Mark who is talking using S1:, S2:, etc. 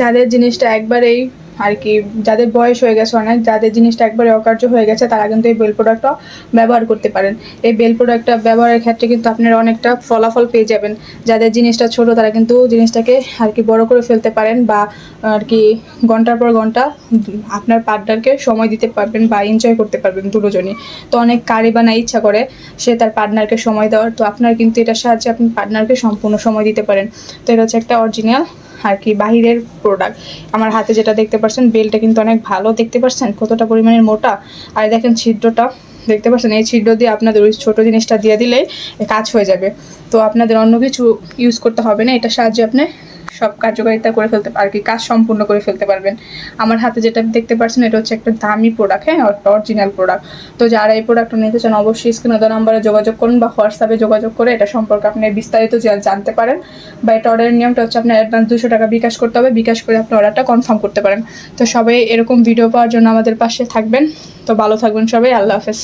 S1: যাদের জিনিসটা একবারেই আর কি, যাদের বয়স হয়ে গেছে অনেক, যাদের জিনিসটা একবারে অকার্য হয়ে গেছে, তারা কিন্তু এই বেল প্রোডাক্টটা ব্যবহার করতে পারেন। এই বেল প্রোডাক্টটা ব্যবহারের ক্ষেত্রে কিন্তু আপনারা অনেকটা ফলাফল পেয়ে যাবেন। যাদের জিনিসটা ছোট, তারা কিন্তু জিনিসটাকে আর কি বড় করে ফেলতে পারেন বা আর কি ঘণ্টার পর ঘণ্টা আপনার পার্টনারকে সময় দিতে পারবেন বা এনজয় করতে পারবেন দুজনই। তো অনেক কারি বানায় ইচ্ছা করে সে তার পার্টনারকে সময় দেওয়ার, তো আপনার কিন্তু এটার সাহায্যে আপনি পার্টনারকে সম্পূর্ণ সময় দিতে পারেন। তো এটা হচ্ছে একটা অরিজিনাল আর কি, বাহিরের প্রোডাক্ট আমার হাতে যেটা দেখতে পাচ্ছেন, বেলটা কিন্তু অনেক ভালো, দেখতে পাচ্ছেন? কতটা পরিমাণের মোটা? আর দেখেন ছিদ্রটা, দেখতে পাচ্ছেন? এই ছিদ্র দিয়ে আপনাদের ওই ছোটো জিনিসটা দিয়ে দিলেই কাজ হয়ে যাবে। তো আপনাদের অন্য কিছু ইউজ করতে হবে না? এটা সাহায্যে আপনি সব কার্যকারিতা করে ফেলতে আর কি কাজ সম্পূর্ণ করে ফেলতে পারবেন। আমার হাতে যেটা দেখতে পাচ্ছেন এটা হচ্ছে একটা দামি প্রোডাক্ট হ্যাঁ একটা অরিজিনাল প্রোডাক্ট তো যারা এই প্রোডাক্টটা নিতে চান, অবশ্যই স্ক্রিনে দেওয়া নাম্বারে যোগাযোগ করুন বা হোয়াটসঅ্যাপে যোগাযোগ করে এটা সম্পর্কে আপনি বিস্তারিত জানতে পারেন। বা এটা অর্ডারের নিয়মটা হচ্ছে আপনার অ্যাডভান্স দুশো টাকা বিকাশ করতে হবে, বিকাশ করে আপনি অর্ডারটা কনফার্ম করতে পারেন। তো সবাই এরকম ভিডিও পাওয়ার জন্য আমাদের পাশে থাকবেন। তো ভালো থাকবেন সবাই, আল্লাহ হাফেজ।